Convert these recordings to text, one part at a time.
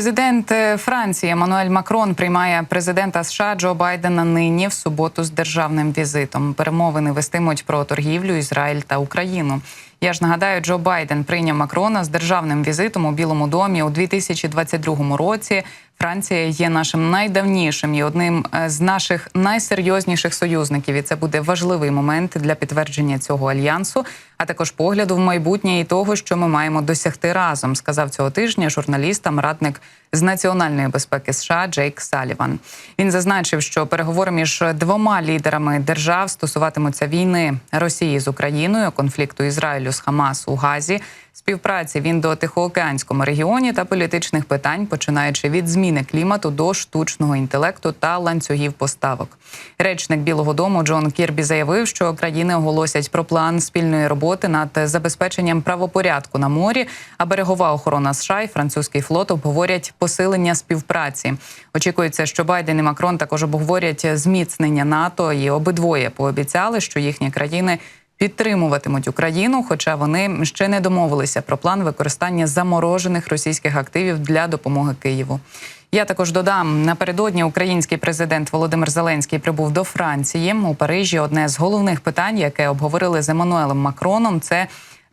Президент е, Франції Еммануель Макрон приймає президента США Джо Байдена нині в суботу з державним візитом. Перемовини вестимуть про торгівлю Ізраїль та Україну. Я ж нагадаю, Джо Байден прийняв Макрона з державним візитом у Білому домі у 2022 році. Франція є нашим найдавнішим і одним е, з наших найсерйозніших союзників. І це буде важливий момент для підтвердження цього альянсу, а також погляду в майбутнє і того, що ми маємо досягти разом. Сказав цього тижня журналістам радник з національної безпеки США Джейк Саліван. Він зазначив, що переговори між двома лідерами держав стосуватимуться війни Росії з Україною, конфлікту Ізраїлю з Хамас у Газі, співпраці в індо-тихоокеанському регіоні та політичних питань, починаючи від зміни клімату до штучного інтелекту та ланцюгів поставок. Речник Білого Дому Джон Кірбі заявив, що країни оголосять про план спільної роботи над забезпеченням правопорядку на морі, а берегова охорона США і французький флот обговорять посилення співпраці. Очікується, що Байден і Макрон також обговорять зміцнення НАТО, і обидвоє пообіцяли, що їхні країни підтримуватимуть Україну, хоча вони ще не домовилися про план використання заморожених російських активів для допомоги Києву. Я також додам напередодні український президент Володимир Зеленський прибув до Франції у Парижі. Одне з головних питань, яке обговорили з Еммануелем Макроном, це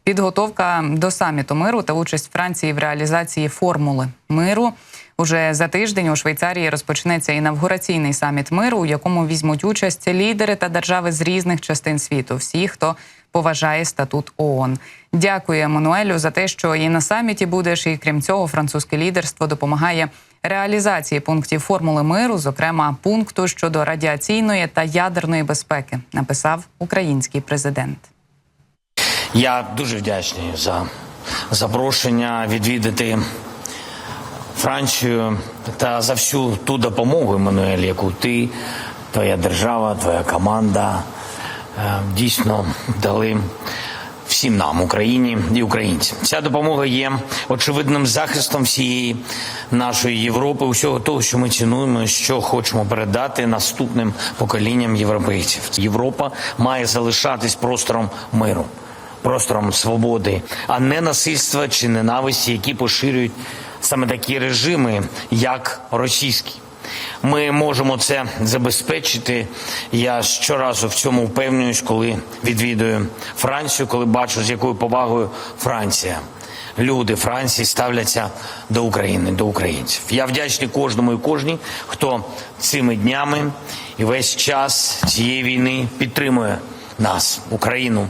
підготовка до саміту миру та участь Франції в реалізації формули миру. Уже за тиждень у Швейцарії розпочнеться інавгураційний саміт миру, у якому візьмуть участь лідери та держави з різних частин світу. Всі, хто поважає статут ООН. Дякую Еммануелю за те, що і на саміті будеш. І крім цього, французьке лідерство допомагає реалізації пунктів формули миру, зокрема пункту щодо радіаційної та ядерної безпеки, написав український президент. Я дуже вдячний за запрошення відвідати Францію та за всю ту допомогу, Еммануель, яку ти, твоя держава, твоя команда е, дійсно дали всім нам, Україні і українцям. Ця допомога є очевидним захистом всієї нашої Європи, усього того, що ми цінуємо, що хочемо передати наступним поколінням європейців. Європа має залишатись простором миру простором свободи, а не насильства чи ненависті, які поширюють саме такі режими, як російський. Ми можемо це забезпечити. Я щоразу в цьому впевнююсь, коли відвідую Францію, коли бачу, з якою повагою Франція. Люди Франції ставляться до України, до українців. Я вдячний кожному і кожній, хто цими днями і весь час цієї війни підтримує нас, Україну.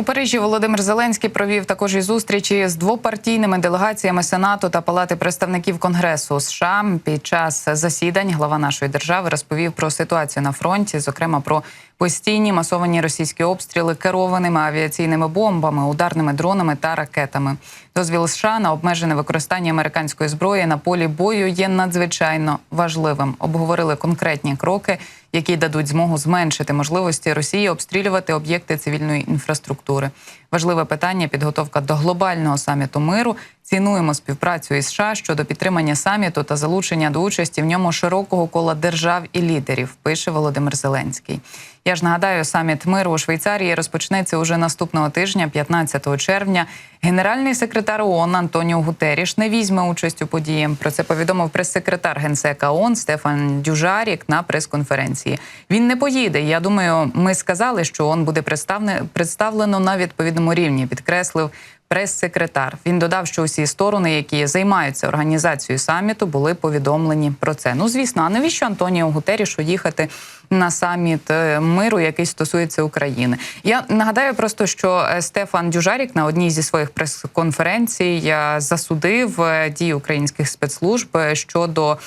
У Парижі Володимир Зеленський провів також і зустрічі з двопартійними делегаціями Сенату та Палати представників Конгресу США. Під час засідань глава нашої держави розповів про ситуацію на фронті, зокрема про постійні масовані російські обстріли керованими авіаційними бомбами, ударними дронами та ракетами. Дозвіл США на обмежене використання американської зброї на полі бою є надзвичайно важливим. Обговорили конкретні кроки, які дадуть змогу зменшити можливості Росії обстрілювати об'єкти цивільної інфраструктури. Важливе питання підготовка до глобального саміту миру. Цінуємо співпрацю із США щодо підтримання саміту та залучення до участі в ньому широкого кола держав і лідерів. Пише Володимир Зеленський. Я ж нагадаю, саміт миру у Швейцарії розпочнеться уже наступного тижня, 15 червня. Генеральний секретар ООН Антоніо Гутеріш не візьме участь у події. Про це повідомив прес-секретар генсека ООН Стефан Дюжарік на прес-конференції. Він не поїде. Я думаю, ми сказали, що ООН буде представлено на відповідному рівні. Підкреслив прес-секретар. Він додав, що усі сторони, які займаються організацією саміту, були повідомлені про це. Ну звісно, а навіщо Антоніо Гутерішу їхати на саміт е, миру, який стосується України? Я нагадаю просто, що е, Стефан Дюжарік на одній зі своїх прес-конференцій е, засудив дії українських спецслужб щодо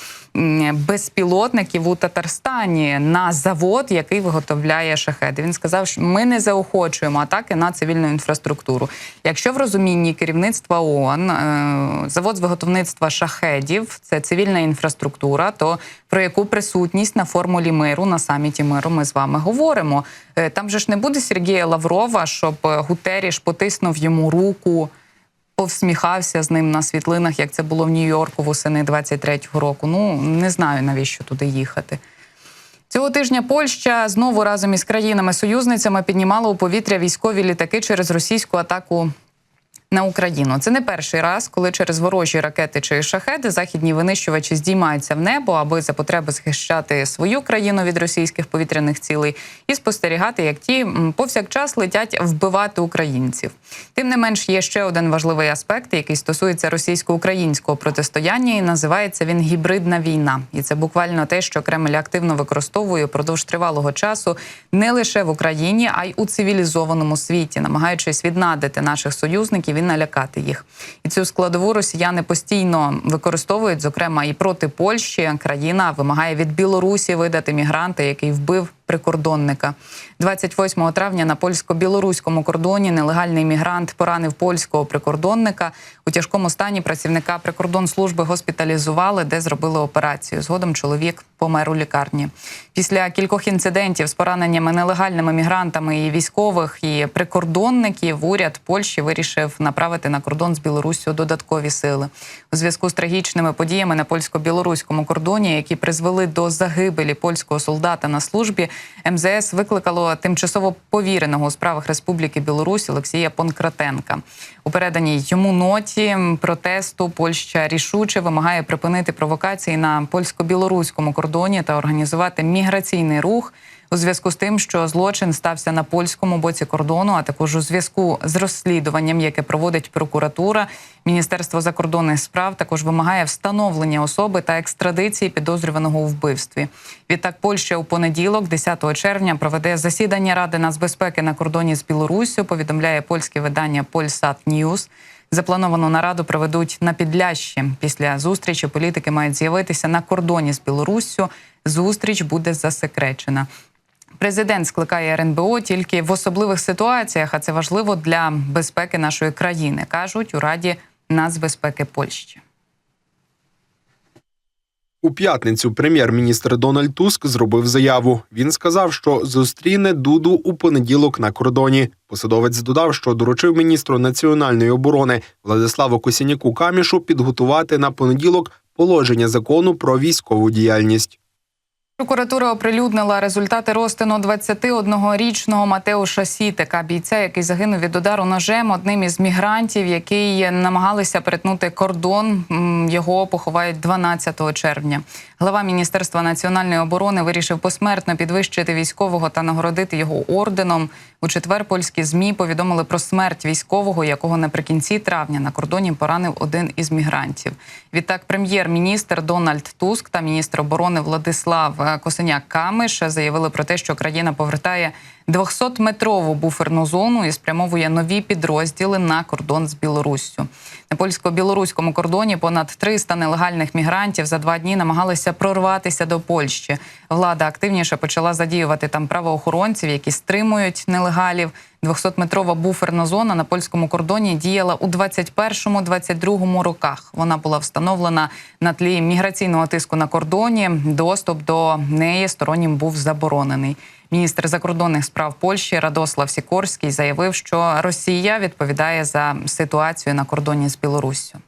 безпілотників у Татарстані на завод, який виготовляє шахеди. Він сказав, що ми не заохочуємо атаки на цивільну інфраструктуру. Якщо в розумінні керівництва ООН завод з виготовництва шахедів це цивільна інфраструктура, то про яку присутність на формулі миру на саміті миру ми з вами говоримо. Там же ж не буде Сергія Лаврова, щоб Гутеріш потиснув йому руку. Повсміхався з ним на світлинах, як це було в Нью-Йорку восени 23-го року. Ну не знаю навіщо туди їхати. Цього тижня Польща знову разом із країнами-союзницями піднімала у повітря військові літаки через російську атаку на Україну. Це не перший раз, коли через ворожі ракети чи шахеди західні винищувачі здіймаються в небо, аби за потреби захищати свою країну від російських повітряних цілей і спостерігати, як ті повсякчас летять вбивати українців. Тим не менш, є ще один важливий аспект, який стосується російсько-українського протистояння, і називається він гібридна війна. І це буквально те, що Кремль активно використовує впродовж тривалого часу не лише в Україні, а й у цивілізованому світі, намагаючись віднадити наших союзників налякати їх. І цю складову росіяни постійно використовують, зокрема і проти Польщі. Країна вимагає від Білорусі видати мігранта, який вбив прикордонника. 28 травня на польсько-білоруському кордоні нелегальний мігрант поранив польського прикордонника. У тяжкому стані працівника прикордонслужби госпіталізували, де зробили операцію. Згодом чоловік помер у лікарні. Після кількох інцидентів з пораненнями нелегальними мігрантами і військових і прикордонників уряд Польщі вирішив направити на кордон з Білоруссю додаткові сили у зв'язку з трагічними подіями на польсько-білоруському кордоні, які призвели до загибелі польського солдата на службі. МЗС викликало тимчасово повіреного у справах Республіки Білорусь Олексія Понкратенка. У переданій йому ноті протесту Польща рішуче вимагає припинити провокації на польсько-білоруському кордоні та організувати міграційний рух. У зв'язку з тим, що злочин стався на польському боці кордону, а також у зв'язку з розслідуванням, яке проводить прокуратура, Міністерство закордонних справ також вимагає встановлення особи та екстрадиції підозрюваного у вбивстві. Відтак, Польща у понеділок, 10 червня, проведе засідання Ради нацбезпеки на кордоні з Білоруссю. Повідомляє польське видання Polsat News. Заплановану нараду проведуть на Підлящі. Після зустрічі політики мають з'явитися на кордоні з Білоруссю. Зустріч буде засекречена. Президент скликає РНБО тільки в особливих ситуаціях, а це важливо для безпеки нашої країни, кажуть у Раді нацбезпеки Польщі. У п'ятницю прем'єр-міністр Дональд Туск зробив заяву. Він сказав, що зустріне Дуду у понеділок на кордоні. Посадовець додав, що доручив міністру національної оборони Владиславу Косіняку Камішу підготувати на понеділок положення закону про військову діяльність. Прокуратура оприлюднила результати розтину 21-річного Матеуша Сітека, бійця, який загинув від удару ножем одним із мігрантів, який намагалися перетнути кордон. Його поховають 12 червня. Глава міністерства національної оборони вирішив посмертно підвищити військового та нагородити його орденом. У четвер польські змі повідомили про смерть військового, якого наприкінці травня на кордоні поранив один із мігрантів. Відтак, прем'єр-міністр Дональд Туск та міністр оборони Владислав е, Косиняк Камиш заявили про те, що країна повертає 200-метрову буферну зону і спрямовує нові підрозділи на кордон з Білоруссю. На польсько-білоруському кордоні понад 300 нелегальних мігрантів за два дні намагалися прорватися до Польщі. Влада активніше почала задіювати там правоохоронців, які стримують нелегалів. 200-метрова буферна зона на польському кордоні діяла у 21-22 роках. Вона була встановлена на тлі міграційного тиску на кордоні. Доступ до неї стороннім був заборонений. Міністр закордонних справ Польщі Радослав Сікорський заявив, що Росія відповідає за ситуацію на кордоні з Білоруссю.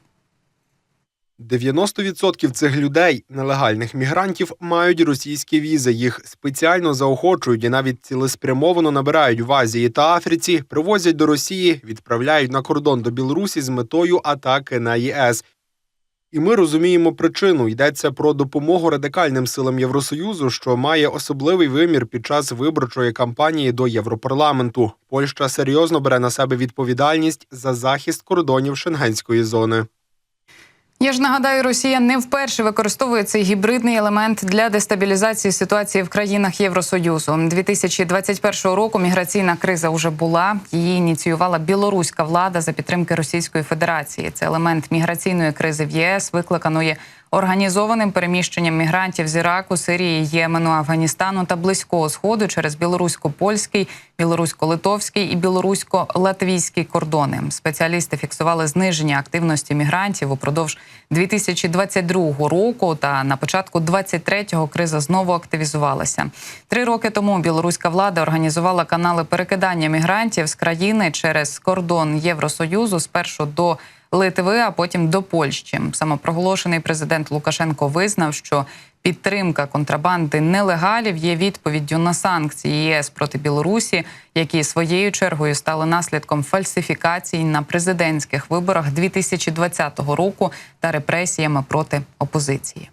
90% цих людей, нелегальних мігрантів, мають російські візи. Їх спеціально заохочують і навіть цілеспрямовано набирають в Азії та Африці, привозять до Росії, відправляють на кордон до Білорусі з метою атаки на ЄС. І ми розуміємо причину. Йдеться про допомогу радикальним силам Євросоюзу, що має особливий вимір під час виборчої кампанії до Європарламенту. Польща серйозно бере на себе відповідальність за захист кордонів шенгенської зони. Я ж нагадаю, Росія не вперше використовує цей гібридний елемент для дестабілізації ситуації в країнах Євросоюзу. 2021 року міграційна криза вже була. Її ініціювала білоруська влада за підтримки Російської Федерації. Це елемент міграційної кризи в ЄС, викликаної організованим переміщенням мігрантів з Іраку, Сирії, Ємену, Афганістану та Близького Сходу через білорусько-польський, білорусько-литовський і білорусько-латвійський кордони. Спеціалісти фіксували зниження активності мігрантів упродовж 2022 року. Та на початку 23-го криза знову активізувалася. Три роки тому білоруська влада організувала канали перекидання мігрантів з країни через кордон Євросоюзу спершу до Литви, а потім до Польщі. Самопроголошений президент Лукашенко визнав, що підтримка контрабанди нелегалів є відповіддю на санкції ЄС проти Білорусі, які своєю чергою стали наслідком фальсифікацій на президентських виборах 2020 року та репресіями проти опозиції.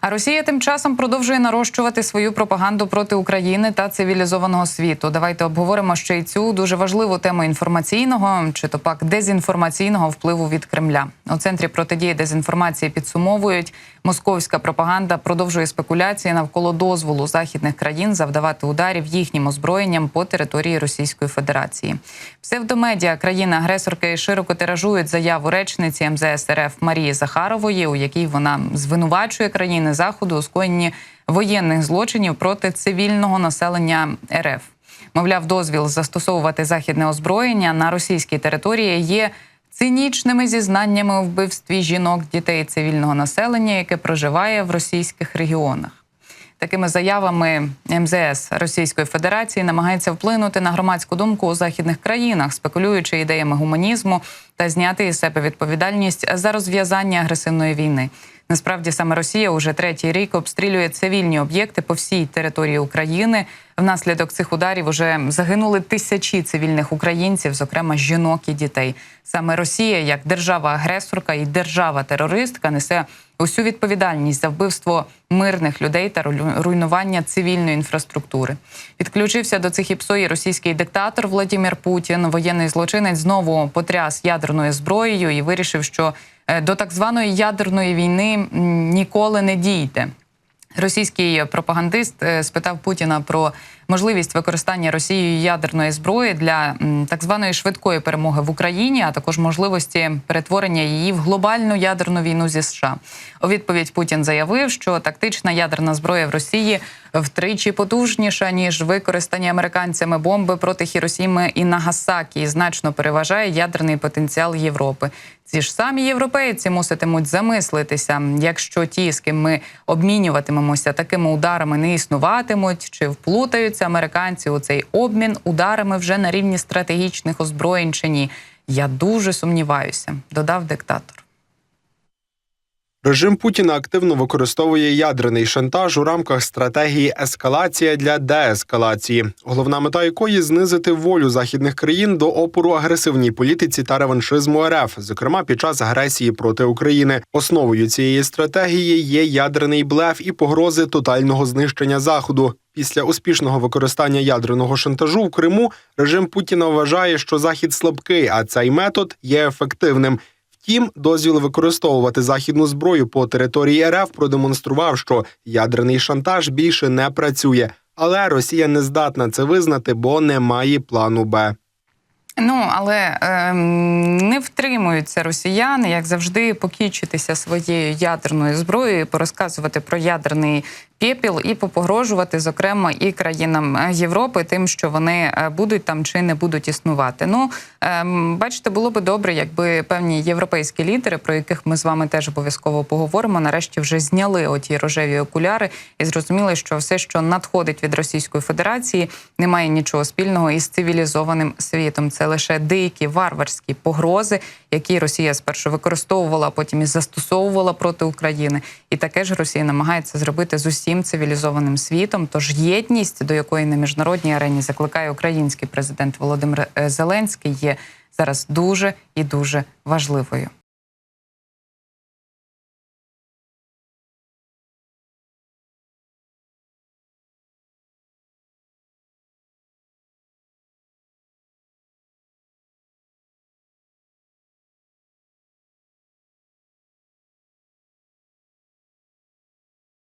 А Росія тим часом продовжує нарощувати свою пропаганду проти України та цивілізованого світу. Давайте обговоримо ще й цю дуже важливу тему інформаційного чи то пак дезінформаційного впливу від Кремля. У центрі протидії дезінформації підсумовують, московська пропаганда продовжує спекуляції навколо дозволу західних країн завдавати ударів їхнім озброєнням по території Російської Федерації. Псевдомедіа країни-агресорки широко тиражують заяву речниці МЗС РФ Марії Захарової, у якій вона звинувачує країни заходу у скоєнні воєнних злочинів проти цивільного населення РФ. Мовляв, дозвіл застосовувати західне озброєння на російській території є цинічними зізнаннями у вбивстві жінок, дітей цивільного населення, яке проживає в російських регіонах. Такими заявами МЗС Російської Федерації намагається вплинути на громадську думку у західних країнах, спекулюючи ідеями гуманізму та зняти із себе відповідальність за розв'язання агресивної війни. Насправді саме Росія уже третій рік обстрілює цивільні об'єкти по всій території України. Внаслідок цих ударів уже загинули тисячі цивільних українців, зокрема жінок і дітей. Саме Росія, як держава-агресорка і держава-терористка, несе усю відповідальність за вбивство мирних людей та руйнування цивільної інфраструктури. Підключився до цих іпсої російський диктатор Владимир Путін. Воєнний злочинець знову потряс ядерною зброєю і вирішив, що е, до так званої ядерної війни ніколи не дійде. Російський пропагандист е, спитав Путіна про можливість використання Росією ядерної зброї для так званої швидкої перемоги в Україні, а також можливості перетворення її в глобальну ядерну війну зі США. У відповідь Путін заявив, що тактична ядерна зброя в Росії втричі потужніша ніж використані американцями бомби проти Хіросіми і Нагасакі, і значно переважає ядерний потенціал Європи. Ці ж самі європейці муситимуть замислитися, якщо ті, з ким ми обмінюватимемося такими ударами, не існуватимуть, чи вплутаються американці у цей обмін ударами вже на рівні стратегічних озброєнь чи ні. Я дуже сумніваюся, додав диктатор. Режим Путіна активно використовує ядерний шантаж у рамках стратегії ескалація для деескалації, головна мета якої знизити волю західних країн до опору агресивній політиці та реваншизму РФ, зокрема під час агресії проти України. Основою цієї стратегії є ядерний блеф і погрози тотального знищення заходу. Після успішного використання ядерного шантажу в Криму режим Путіна вважає, що захід слабкий, а цей метод є ефективним. Втім, дозвіл використовувати західну зброю по території РФ продемонстрував, що ядерний шантаж більше не працює. Але Росія не здатна це визнати, бо не має плану Б. Ну але ем, не втримуються росіяни, як завжди, покінчитися своєю ядерною зброєю, порозказувати про ядерний пепіл і попогрожувати, зокрема, і країнам е, Європи, тим, що вони е, будуть там чи не будуть існувати. Ну ем, бачите, було би добре, якби певні європейські лідери, про яких ми з вами теж обов'язково поговоримо, нарешті вже зняли оті рожеві окуляри і зрозуміли, що все, що надходить від Російської Федерації, не має нічого спільного із цивілізованим світом. Це лише дикі варварські погрози, які Росія спершу використовувала, а потім і застосовувала проти України. І таке ж Росія намагається зробити з усім цивілізованим світом. Тож єдність, до якої на міжнародній арені закликає український президент Володимир е, Зеленський, є зараз дуже і дуже важливою.